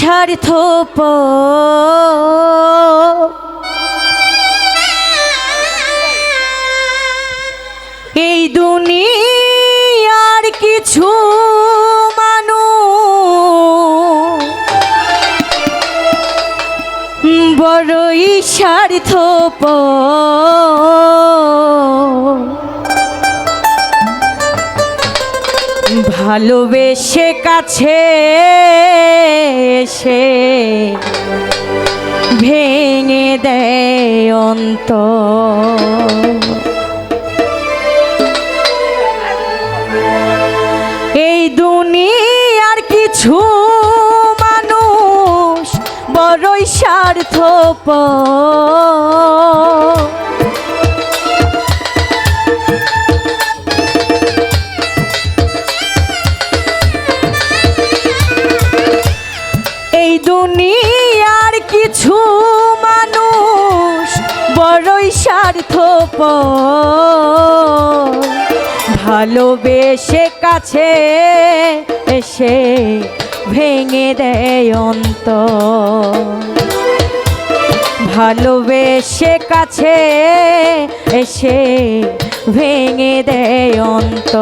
স্বার্থ এই দুনিয়ার কিছু মানুষ বড়ই স্বার্থ ভালোবেসে কাছে সে ভেঙে দেয় অন্ত এই দুনিয়ার কিছু মানুষ বড়ই স্বার্থপ এই দুনিয়ার কিছু মানুষ বড়ই স্বার্থপ ভালোবেসে কাছে এসে ভেঙে দেয় অন্ত ভালোবেসে কাছে এসে ভেঙে দেয় অন্ত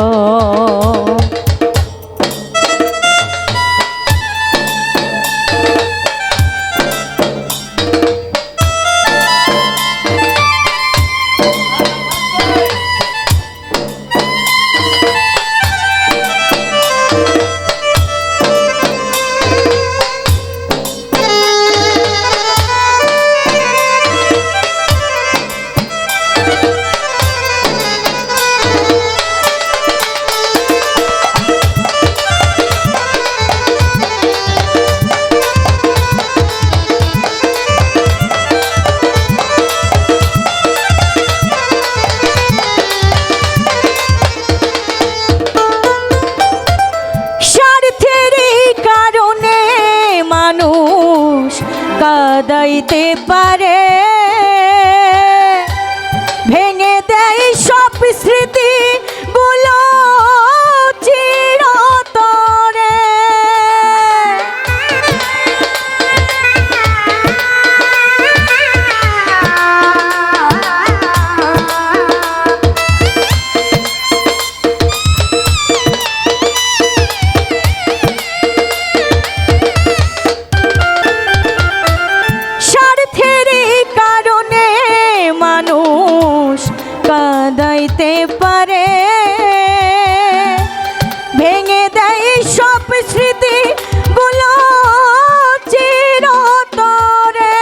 কাদাইতে পারে। ভেঙে দেয় সব স্মৃতি গুলো চিরতরে।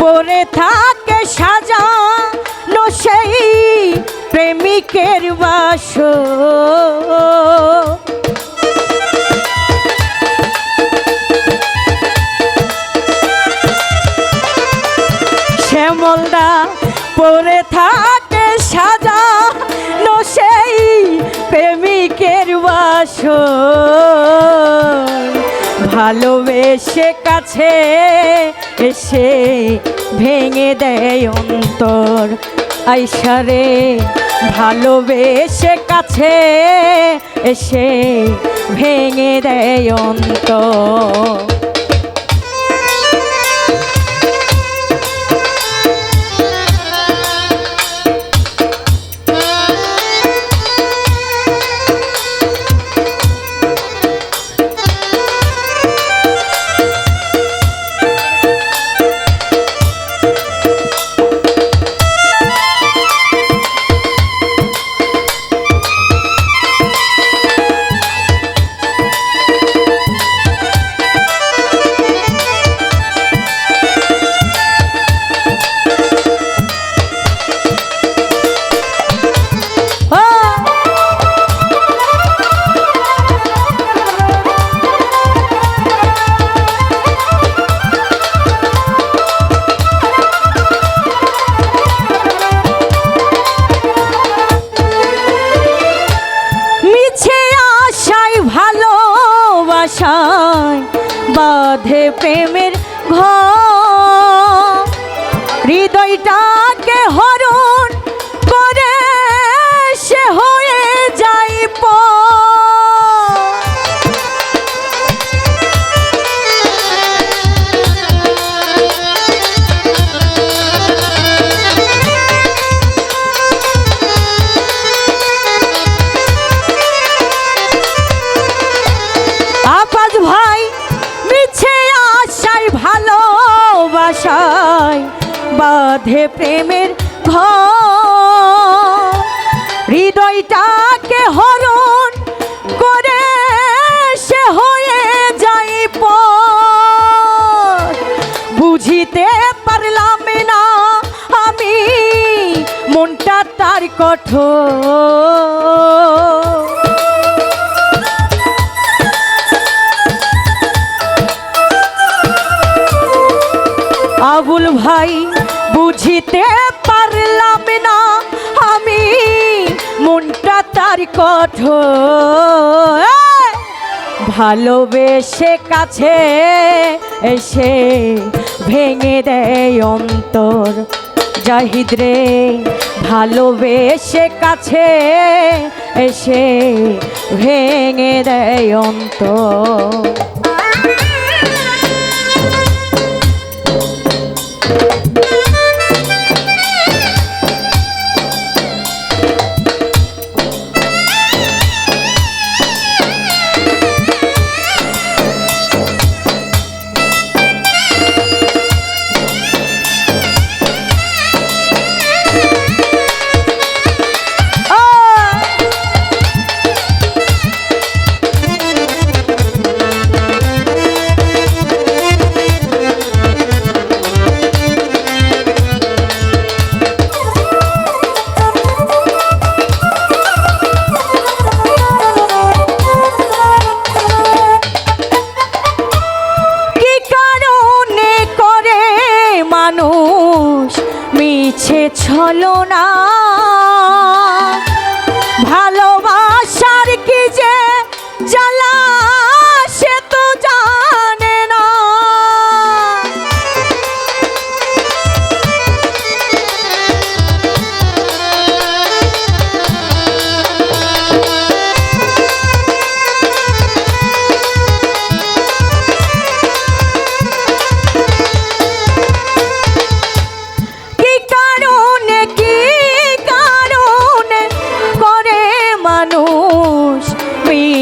পরে থাকে সাজানো সেই প্রেমিকের বাস শ্যামলদা পরে থাকে বাস ভালোবেসে কাছে এসে ভেঙে দেয় অন্তর। আইসারে ভালোবেসে কাছে এসে ভেঙে দেয় অন্তর। আশায় বাধে প্রেমের ঘ হৃদয়টাকে হরণ কঠোর। আবুল ভাই, বুঝিতে পারলাম না আমি, মনটা তার কঠোর। ভালোবেসে কাছে এসে ভেঙে দেয় অন্তর। জাহিদ রে ভালোবেসে কাছে এসে ভেঙে দেয় অন্তর। মিছে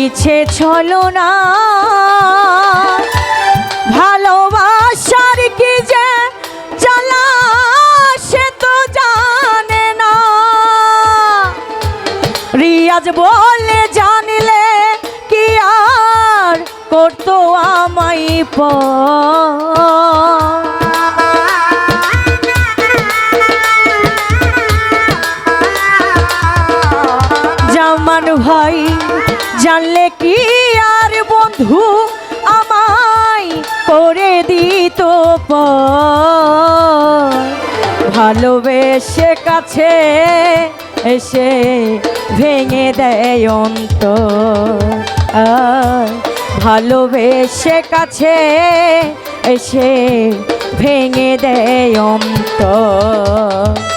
পিছে ছলনা। ভালোবাসার কি যে চালা সে তো জানে না। রিয়াজ বলে জানিলে কি আর করতো আমাই পর ভালোবেসে কাছে এসে ভেঙে দেয় অন্ত ভালোবেসে কাছে এসে ভেঙে দেয় অন্তর।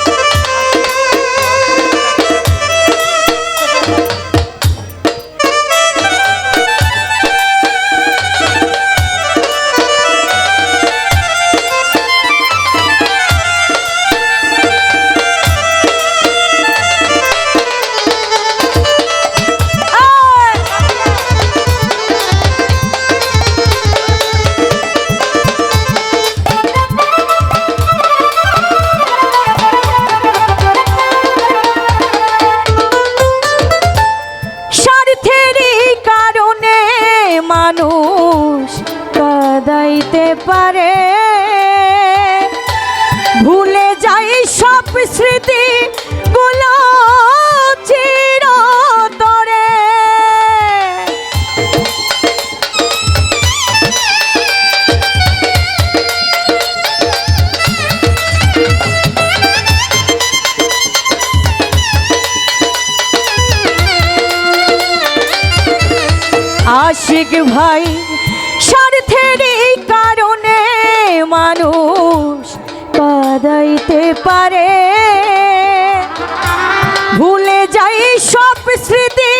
ভাই স্বার্থেরই কারণে মানুষ কাদাইতে পারে। ভুলে যাই সব স্মৃতি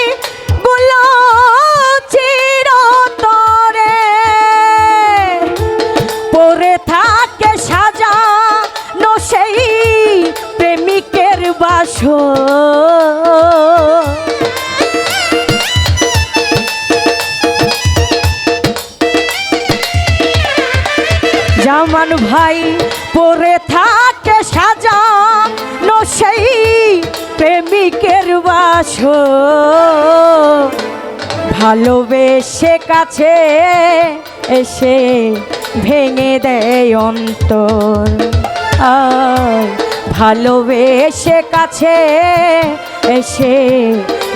গুলো চিরতরে। পরে থাকে সাজা নো সেই প্রেমিকের বাসর। ভালোবেসে কাছে এসে ভেঙে দেয় অন্তর। ভালোবেসে কাছে এসে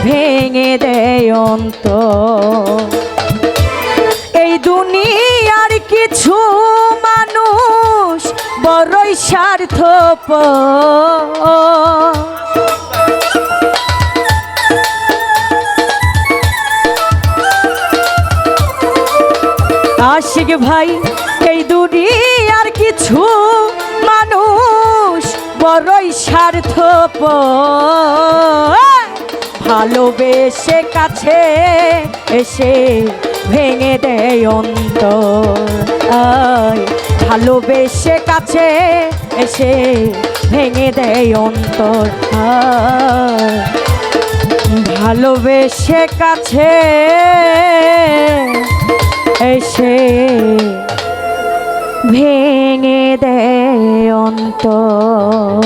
ভেঙে দেয় অন্তর। এই দুনিয়ার কিছু মানুষ বড়ই স্বার্থ আশিক ভাই, এই দুনিয়ার কিছু মানুষ বড়ই স্বার্থ ভালোবেসে কাছে এসে ভেঙে দেয় অন্তর। ভালোবেসে কাছে এসে ভেঙে দেয় অন্তর। ভালোবেসে কাছে এসে ভেঙে দেয় অন্তর।